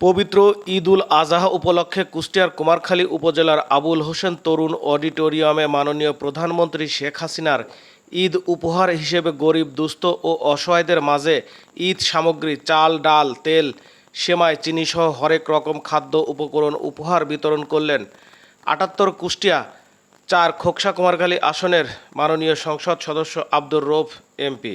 পবিত্র ঈদ উল আজহা উপলক্ষে কুষ্টিয়ার কুমারখালী উপজেলার আবুল হোসেন তরুণ অডিটোরিয়ামে মাননীয় প্রধানমন্ত্রী শেখ হাসিনার ঈদ উপহার হিসেবে গরিব, দুস্থ ও অসহায়দের মাঝে ঈদ সামগ্রী, চাল, ডাল, তেল, সেমাই, চিনিসহ হরেক রকম খাদ্য উপকরণ উপহার বিতরণ করলেন আটাত্তর কুষ্টিয়া চার খোকসা কুমারখালী আসনের মাননীয় সংসদ সদস্য আব্দুর রৌফ এমপি।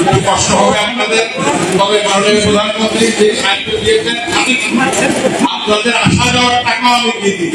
একটু কষ্ট হবে আপনাদের। তবে মাননীয় প্রধানমন্ত্রী যে সাহায্য দিয়েছেন আমি আপনাদের আসা যাওয়ার টাকা আমি দিয়ে দিই।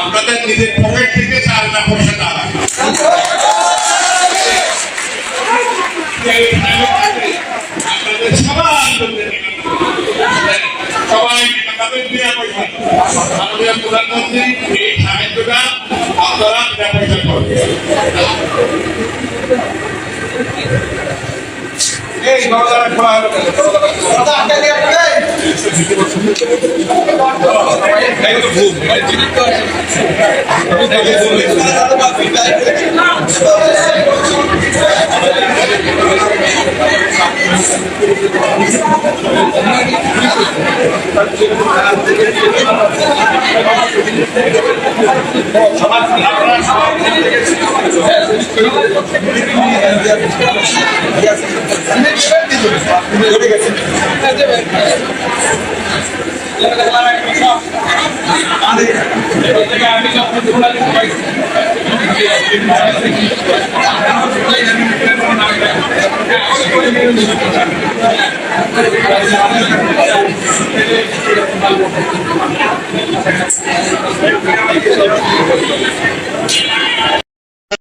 আপনাদের নিজের পকেট থেকে টাকাদের বিনা পয়সা। মাননীয় প্রধানমন্ত্রী, এই সাহায্যটা আপনারা পয়সা করবেন এই দরজাটা খোলা হবে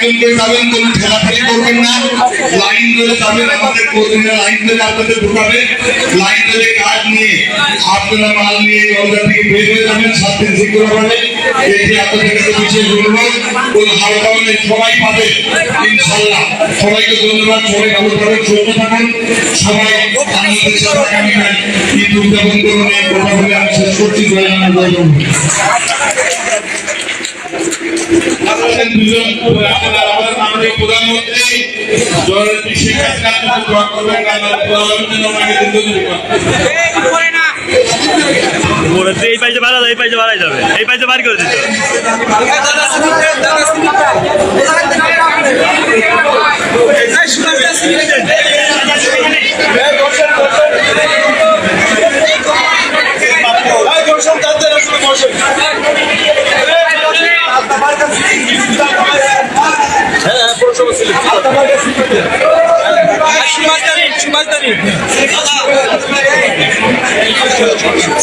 একজন করে যাবেন, কোন ঠেলাঠেলি করবেন না। লাইন ধরে আমাদের লাইন ধরে আপনাদের ঢুকাবে। লাইন ধরে কার্ড নিয়ে, আপনারা মাল নিয়ে দরজা থেকে বের হয়ে যাবেন শান্তি শৃঙ্খলা ভাবে এটি আপনাদের কাছে বিশেষ অনুরোধ কোন সবাই পাবে ইনশাল্লাহ সবাইকে ধন্যবাদ, সবাই ভালো থাকুন, সুস্থ থাকুন। সবাই আনন্দের সাথে আগামীকাল কথা বলে আমি শেষ করছি। দুজন আমাদের মাননীয় প্রধানমন্ত্রী জননেত্রী শেখ হাসিনার দোয়া করবেন আল্লাহ প্রধানমন্ত্রী ওনাকে দীর্ঘজীবী করেন। এই পাইছে বাড়া এই পাইছে বাড়াই যাবে এই পাইছে বাড়ি করে দিত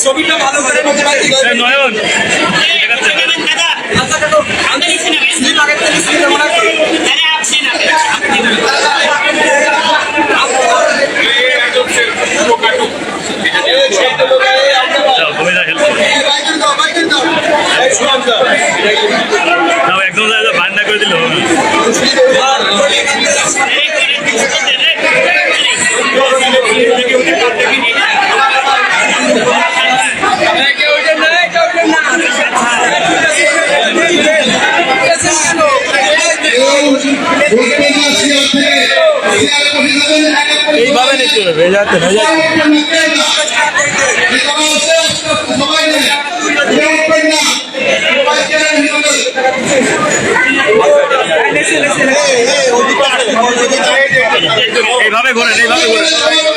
ছবিটা ভালো করে দিকে এ, নয়ন। একদম বান্না করে দিল। কেন ভিতরে এইভাবে ঘোরেন এইভাবে ঘোরেন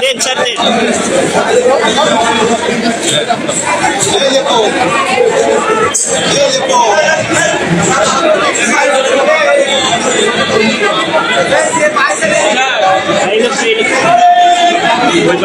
দিন স্যার দিন Thank you. ওই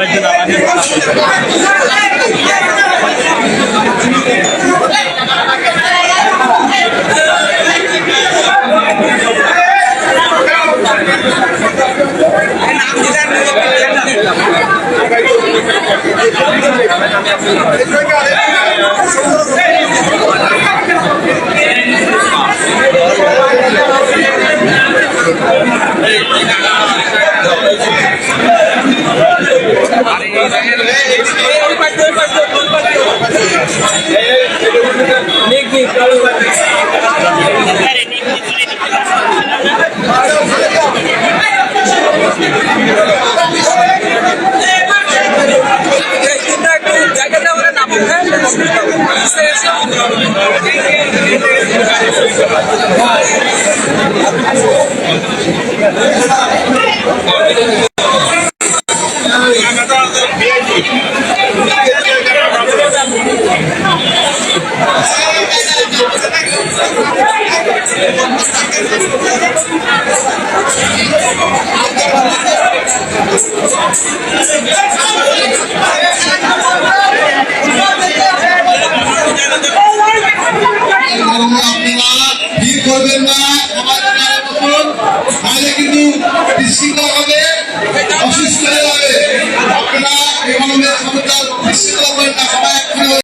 পাশে নামানি আরে নিন নিন নিন জায়গাটা আমরা নামো আপনারা